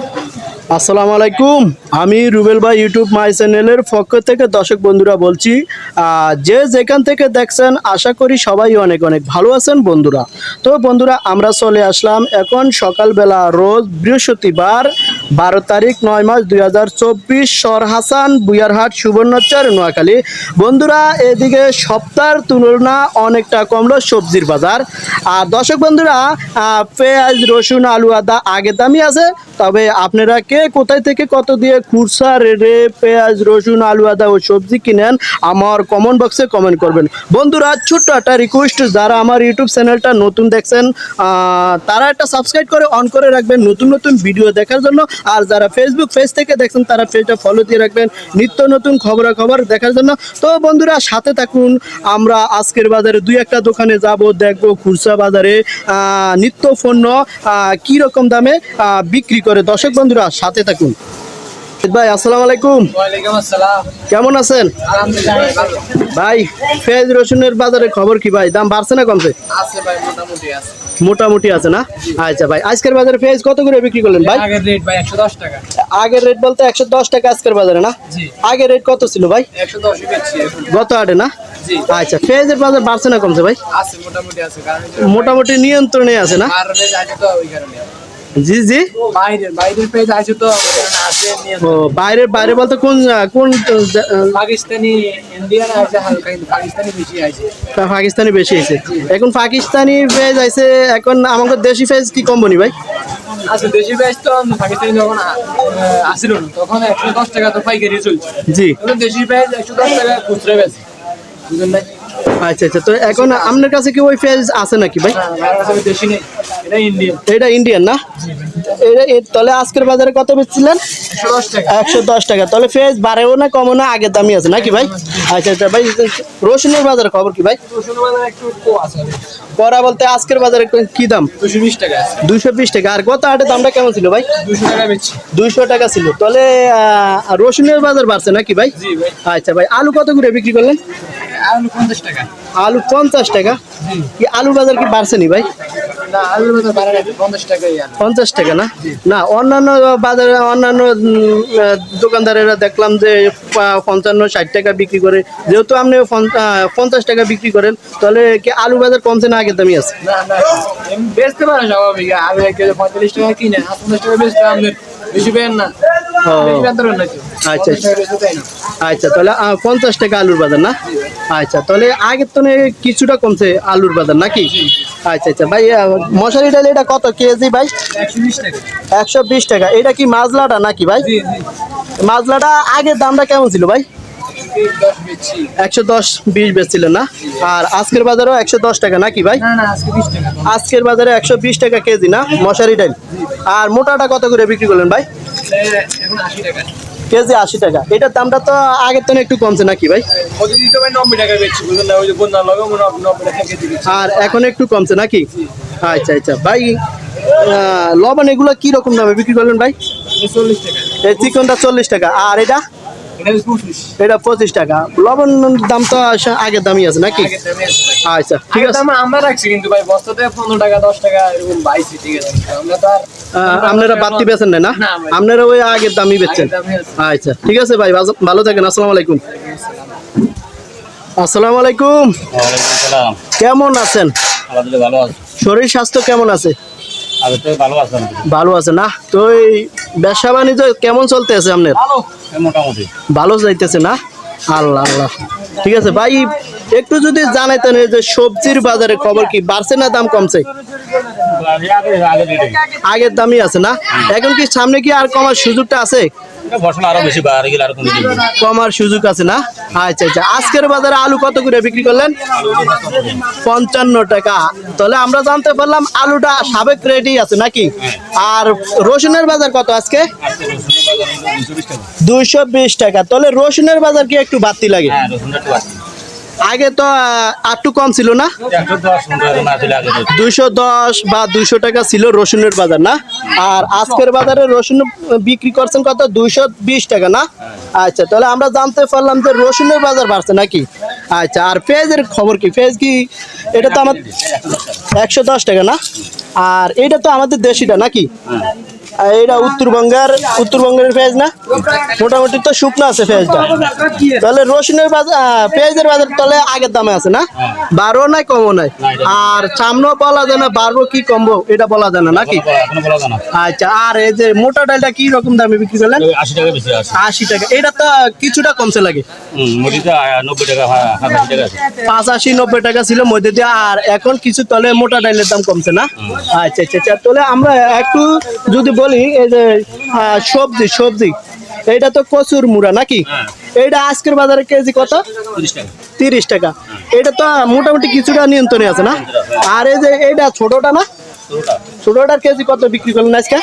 Thank you. আসসালামু আলাইকুম। আমি রুবেল ভাই ইউটিউব মাই চ্যানেলের পক্ষ থেকে দর্শক বন্ধুরা বলছি যে যেখান থেকে দেখছেন, আশা করি সবাই অনেক অনেক ভালো আছেন বন্ধুরা। তো বন্ধুরা, আমরা চলে আসলাম এখন সকালবেলা রোজ বৃহস্পতিবার, বারো তারিখ নয় মাস দুই হাজার চব্বিশ সর হাসান বুয়ারহাট সুবর্ণচর, নোয়াখালী। বন্ধুরা, এদিকে সপ্তাহের তুলনা অনেকটা কমলো সবজির বাজার। আর দর্শক বন্ধুরা পেঁয়াজ, রসুন, আলু, আদা আগে দামি আছে, তবে আপনারা কে কোথায় থেকে কত দিয়ে খুরসা রেটে পেঁয়াজ, রসুন, আলু, আদা ও সবজি কিনেন, আমার কমেন্ট বক্সে কমেন্ট করবেন। বন্ধুরা, ছোট্ট একটা রিকোয়েস্ট যারা আমার ইউটিউব চ্যানেলটা নতুন দেখছেন তারা একটা সাবস্ক্রাইব করে অন করে রাখবেন নতুন নতুন ভিডিও দেখার জন্য। আর যারা ফেসবুক পেজ থেকে দেখছেন, তারা পেজটা ফলো দিয়ে রাখবেন নিত্য নতুন খবরাখবর দেখার জন্য। তো বন্ধুরা, সাথে থাকুন, আমরা আজকের বাজারে দুই একটা দোকানে যাব, দেখব খুরসা বাজারে নিত্য পণ্য কি রকম দামে বিক্রি করে। দর্শক বন্ধুরা সাথে থাকুন। ভাই আসসালামু আলাইকুম। কেমন আছেন? ভাই পেঁয়াজ রসুনের বাজারে খবর কি ভাই? দাম বাড়ছে না কমছে? মোটামুটি আছে। না? আচ্ছা ভাই আজকের বাজারে পেঁয়াজ কত করে বিক্রি করলেন ভাই? আগের রেট ভাই একশো দশ টাকা। আগের রেট বলতে একশো দশ টাকা আজকের বাজারে না? আগের রেট কত ছিল ভাই? গত আটে না? আচ্ছা পেঁয়াজের বাজার বাড়ছে না কমছে ভাই? মোটামুটি নিয়ন্ত্রণে আছে না? জি জি। বাইরের বাইরের পেজ আছে তো ও বাইরে বাইরে বলতে কোন কোন পাকিস্তানি ইন্ডিয়ান আছে হালকা পাকিস্তানি বেশি আছে পাকিস্তানি বেশি আছে এখন পাকিস্তানি পেজ আছে এখন আমাদের দেশি পেজ কি কোম্পানি ভাই? আচ্ছা দেশি পেজ তো পাকিস্তানি যখন আসিল তখন একশো দশ টাকা তো পাইকারি চলছে। জি। দেশি পেজ একশো দশ টাকা খুচরা বেশি বুঝলেন আচ্ছা আচ্ছা তো এখন আপনার কাছে কি ওই পেজ আছে নাকি ভাই? আমার কাছে ওই দেশি নেই। এটা ইন্ডিয়ান না? তাহলে আজকের বাজারে কত বেচছিলেন? একশো দশ টাকা। তাহলে পেজ বাড়েও না কমও না আগের দামই আছে নাকি ভাই? আচ্ছা আচ্ছা ভাই রসুনের বাজার খবর কি ভাই? করা বলতে আজকের বাজারে কি দাম? দুশো বিশ টাকা আছে। বিশ টাকা। আর গত আটের দামটা কেমন ছিল ভাই? দুশো টাকা দুইশো টাকা ছিল। তাহলে রসুনের বাজার বাড়ছে নাকি ভাই? ভাই। আচ্ছা ভাই আলু কত করে বিক্রি করলেন? আলু পঞ্চাশ টাকা। আলু পঞ্চাশ টাকা। কি আলু বাজার কি বাড়ছে নি ভাই? না আলুর বাজার পঞ্চাশ টাকা না? না অন্যান্য বাজারে অন্যান্য দোকানদারেরা দেখলাম যে পঞ্চান্ন ষাট টাকা বিক্রি করে। যেহেতু আপনি পঞ্চাশ টাকা বিক্রি করেন তাহলে কি আলু বাজার কমছে না আগের দামই আছে? বেচতে পারে স্বাভাবিক। পঁয়তাল্লিশ টাকা কিনে পঞ্চাশ টাকা বেচতে আমাদের বেশি পেন না। আচ্ছা। না আচ্ছা তাহলে পঞ্চাশ টাকা আলুর বাজার না? আচ্ছা তাহলে আগের তো কিছুটা কমছে আলুর বাজার নাকি? আচ্ছা আচ্ছা। ভাই মশারি ডাল এটা কত কেজি ভাই? একশো বিশ টাকা। এটা কি মাজলাটা নাকি ভাই? মাজলাটা আগের দামটা কেমন ছিল ভাই? একশো দশ বিশ বেচছিলেন না? আর আজকের বাজারেও একশো দশ টাকা নাকি ভাই। আজকের বাজারে একশো বিশ টাকা কেজি না মশারি ডাল? আর মোটাটা কত করে বিক্রি করলেন ভাই? এখন আশি টাকা। কেজি আশি টাকা। এটার দামটা তো আগের তো একটু কমছে নাকি ভাই? আর এখন একটু কমছে নাকি? আচ্ছা আচ্ছা। ভাই লবণ এগুলো কি রকম দামে বিক্রি করলেন ভাই? চল্লিশ টাকা। এই চিকনটা চল্লিশ টাকা। আর এটা? এটা পঁচিশ। টাকা। লবণ দাম তো আগের দামই আছে নাকি? আচ্ছা ঠিক আছে। আমরা রাখছি কিন্তু ভাই বস্তাতে পনেরো টাকা দশ টাকা এরকম বাইশি ঠিক আছে? আমরা তো আর আপনারা বাড়তি বেচেন না। আপনারা ওই আগের দামই বেচছেন আগের দামে আছে। আচ্ছা ঠিক আছে ভাই ভালো- থাকেন আসসালামু আলাইকুম। আসসালামু আলাইকুম। কেমন আছেন? আলহামদুলিল্লাহ ভালো আছি। শরীর স্বাস্থ্য কেমন আছে? ভালো আছে না? তো এই ব্যবসা বাণিজ্য কেমন চলতে আছে আপনার মোটামুটি। ভালো যাইতেছে না? আল্লাহ আল্লাহ। ঠিক আছে ভাই একটু যদি জানাইতেন যে সবজির বাজারে খবর কি? বাড়ছে না দাম কমছে? আগের দামই আছে না? এখন কি সামনে কি আর কমার সুযোগটা আছে। কমার সুযোগ আছে না? আচ্ছা আচ্ছা। আজকের বাজারে আলু কত করে বিক্রি করলেন? পঞ্চান্ন টাকা। তাহলে আমরা জানতে পারলাম আলুটা সাবেক রেটই আছে নাকি? আর রসুনের বাজার কত আজকে? দুশো দুইশো বিশ টাকা। তাহলে রসুনের বাজার কি একটু বাড়তি লাগে? হ্যাঁ আগে তো একটু কম ছিল না? দশ দুইশো দশ বা দুইশো টাকা ছিল রসুনের বাজার না? আর আজকের বাজারে রসুন বিক্রি করছেন কত? দুইশো বিশ টাকা না? আচ্ছা তাহলে আমরা জানতে পারলাম যে রসুনের বাজার বাড়ছে নাকি? আচ্ছা আর পেঁয়াজের খবর কি? পেঁয়াজ কি এটা তো আমার একশো দশ। টাকা না? আর এটা তো আমাদের দেশিটা নাকি? আর এটা উত্তরবঙ্গের উত্তরবঙ্গের পেঁয়াজ না? মোটামুটি তো শুকনো আছে পেঁয়াজটা। তাহলে রসুনের বাজার পেঁয়াজের বাজার তাহলে আগের দামে আছে না? বারো নাই কমও নাই। আর সামনেও বলা যায় না বাড়বো কি কমবো এটা বলা যায় না নাকি? আচ্ছা আর এই যে মোটা ডালটা কি রকম দামে বিক্রি করলেন? আশি টাকা। এটা তো কিছুটা কমছে লাগে। পাঁচাশি নব্বই টাকা ছিল মধ্যে দিয়ে আর এখন কিছু তলে মোটা ডাইলের দাম কমছে না? আচ্ছা আচ্ছা আচ্ছা তাহলে আমরা একটু যদি বলি এই যে সবজি সবজি। এটা তো কচুর মুড়া নাকি? এটা এইটা আজকের বাজারে কেজি কত? তিরিশ টাকা। এটা তো মোটামুটি কিছুটা নিয়ন্ত্রণে আছে না? আর এই যে এইটা ছোটটা না? ছোটটার কেজি কত বিক্রি করলেন আজকে?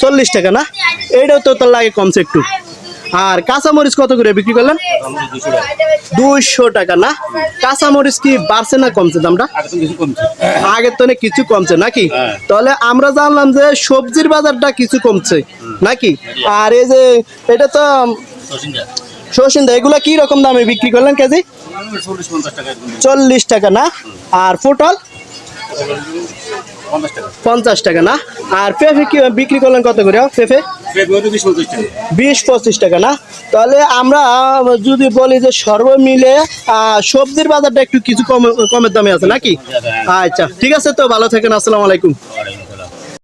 চল্লিশ টাকা না? এইটাও তো তার লাগে কমছে একটু। আর কাঁচামরিচ কত করে বিক্রি করলেন? দুইশো টাকা না? কাঁচামরিচ কি বাড়ছে না কমছে দামটা? আগের তো কিছু কমছে নাকি? হ্যাঁ। তাহলে আমরা জানলাম যে সবজির বাজারটা কিছু কমছে নাকি? আর এই যে এটা তো সচিনটা শৌসিন্দা এগুলা কি রকম দামে বিক্রি করলেন কেজি? চল্লিশ টাকা না? আর পটল? পঞ্চাশ টাকা। না? আর পেঁপে কি বিক্রি করলেন কত করে? পেঁপে? বিশ পঁচিশ টাকা। না? তাহলে আমরা যদি বলি যে সর্বমিলে আহ, সবজির বাজারটা একটু কিছু কম কমের দামে আছে নাকি? আচ্ছা ঠিক আছে তো ভালো থাকেন আসসালামু আলাইকুম।